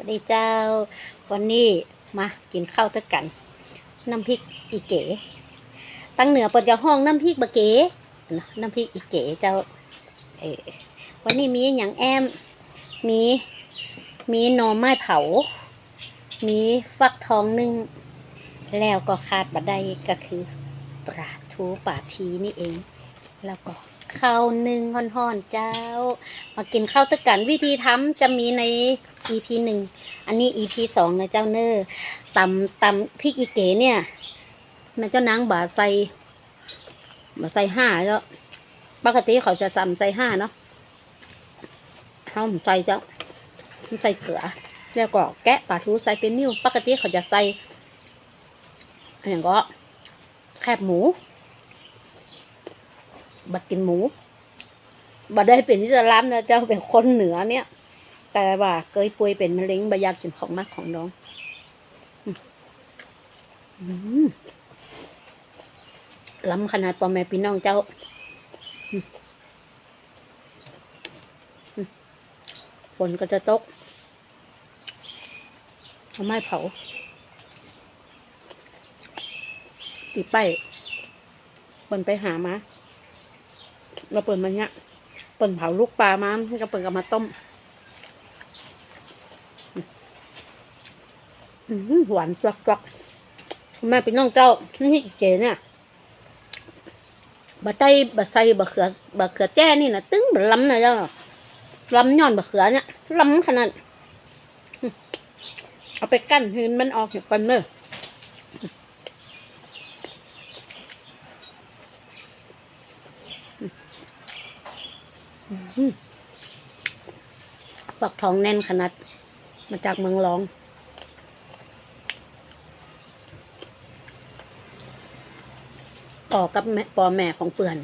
วัสดีเจ้า วันนี้มากินข้าวด้วยกัน น้ำพริกอีเก๋ ตั้งเหนือปิดจะห้องน้ำพริกบะเก๋น้ำพริกอีเก๋เจ้าเออวันนี้มีอย่างแอม มีมีหน่อไม้เผา มีฟักทองนึ่งแล้วก็ขาดบัดได้ก็คือปลาทูปลาทีนี่เอง แล้วก็ข้าวนึ่งห่อนๆเจ้า มากินข้าวตึกกันวิธีทำจะมีใน EP หนึ่งอันนี้ EP สองนะเจ้าเนอร์ตำตำพริกอีเก๋เนี่ยแม่เจ้านางบ่าใส่บ่าใส่ห้าแล้วปกติเขาจะตำใส่ห้าเนาะเขาใส่เจ้าใส่เกลือ แล้วก็แกะปลาทูใส่เป็นนิ้วปกติเขาจะใส่อย่างก็แคบหมูบัดกินหมูบัดได้เป็นอิสลามนะเจ้าเป็นคนเหนือเนี่ย แต่ว่าเคยป่วยเป็นมะเร็งบอยากกินของมากของน้องล้ำขนาดพ่อแม่พี่น้องเจ้าฝนก็จะตกเอาไม้เผาตีไปเปินไปหามาเราเปิดมันเนี้ยเปิดเผาลูกปลามาให้ก็เปิดกับมาต้ม อืม หวานจักจักแม่เป็นน้องเจ้านี่เก๋เนี่ยบะไตบะไซบะเขือบะเขือแจ้นี่นะตึ้งบะล้ำนะเจ้าล้ำย้อนบะเขือเนี่ยล้ำขนาดเอาไปกั้นให้มันออกเห็นกันเนอะฝักทองแน่นขนาด มาจากเมืองรอง ต่อกับแม่ปอแม่ของเปื่อน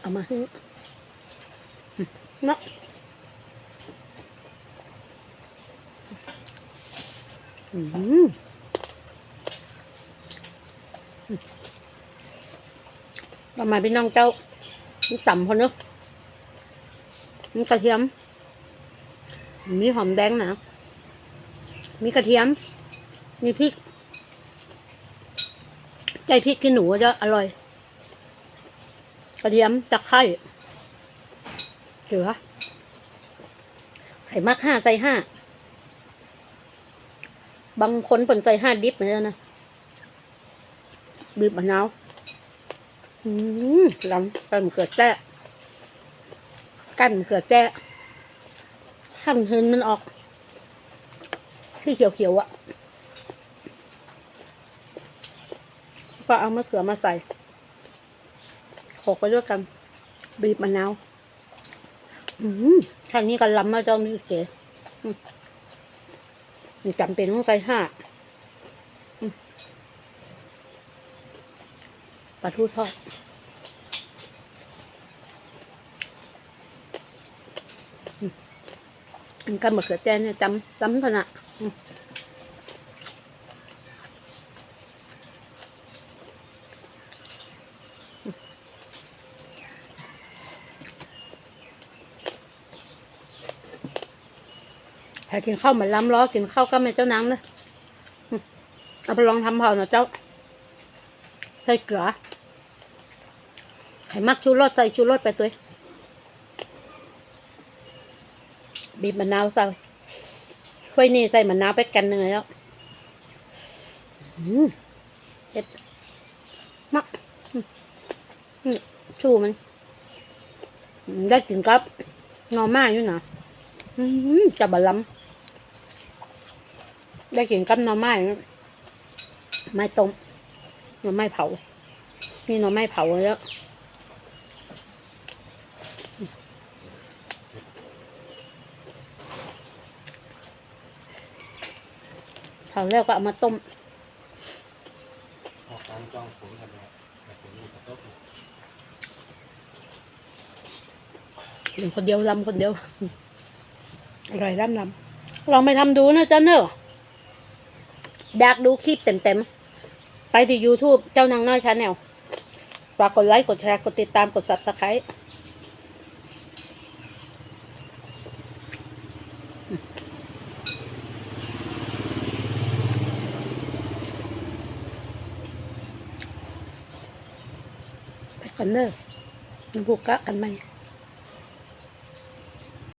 เอามาฮึเนาะอืมประมาณพี่น้องเจ้ามันต่ำพอเนอะมันกระเทียม มีหอมแดงนะ มีกระเทียม มีพริก ใจพริกขี้หนูจะอร่อย กระเทียมตะไคร้เกลือไข่มักห้าใส่ห้า บางคนเปิ่นใส่ห้าดิบเหมือนกันนะบีบมะนาวอืมลำกันเขือแจ้กันเขือแจ้ขั้นเห็นมันออกที่เขียวๆอะ่ะ ก็เอามะเขือมาใส่โขกไปด้วยกัน บีบมะนาวอืมท่างนี้กันล้ำมาเจ้ามีเก๋มีจำเป็นต้องใส่ห้าปลาทูทอดอือกันมะเขือแจ้เนี่ยจำจำขนาด อืมถ้ากินข้าวเหมือนล้ำล้อกินข้าวก็ไม่เจ้านางนะเอาไปลองทำเผาหน่อยเจ้า ใส่เกลือไข่มักชูรสใส่ชูรสไปตัวบีบมะนาวใส่ถ้วยนี่ใส่มะนาวไปกันหนึ่งแล้วเผ็ดมักอืมอืมชูมัน ได้กินกับนอมาอยู่นะจะบะล้ำ ได้กินกับหน่อไม้ไม้ต้มหน่อไม้เผานี่หน่อไม้เผาแล้วเผาแล้วก็เอามาต้มออกตามจองผมกันเลยแต่ผมมีกระต๊อบกินคนเดียวลำคนเดียวอร่อยร่ำลำลองไปทำดูนะเจ้าเนอะ อยากดูคลิปเต็มๆ ไปที่ YouTube เจ้านางน้อยชาแนลฝากกดไลค์ กดแชร์ กดติดตาม กด Subscribe ไปก่อนเนอะบุกกะกันไหม